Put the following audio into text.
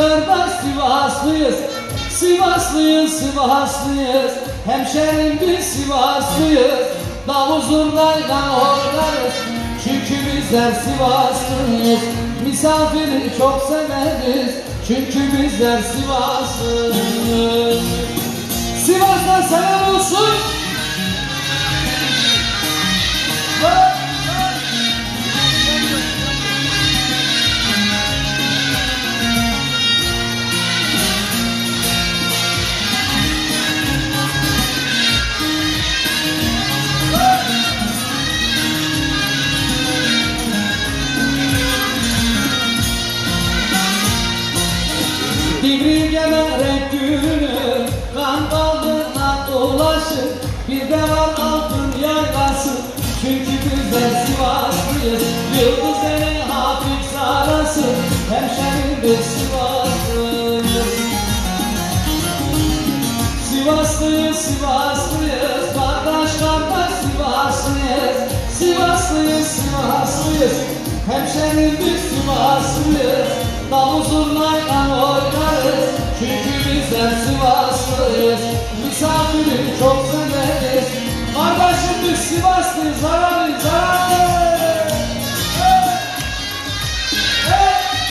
kardeş Sivaslıyız. Sivaslıyız, Sivaslıyız. Hemşerim biz Sivaslıyız. Davul zurnayla oynarız Çünkü bizler Sivaslıyız. Misafiri çok severiz. Çünkü bizler Sivaslıyız. Sivas'tan selam olsun Divri gemerek günü Kan kaldığına dolaşır. Bir de var altın yaylası Çünkü bizler Sivaslıyız Yıldız eli hafif sarası Hemşerim biz Sivaslıyız Sivaslıyız, Sivaslıyız Kardeş kardeş Sivaslıyız Sivaslıyız, Sivaslıyız Hemşerim biz Sivaslıyız Davul zurnayla oynarız Çünkü bizler Sivaslıyız Misafiri çok severiz. Kardeşim biz Zararlıyız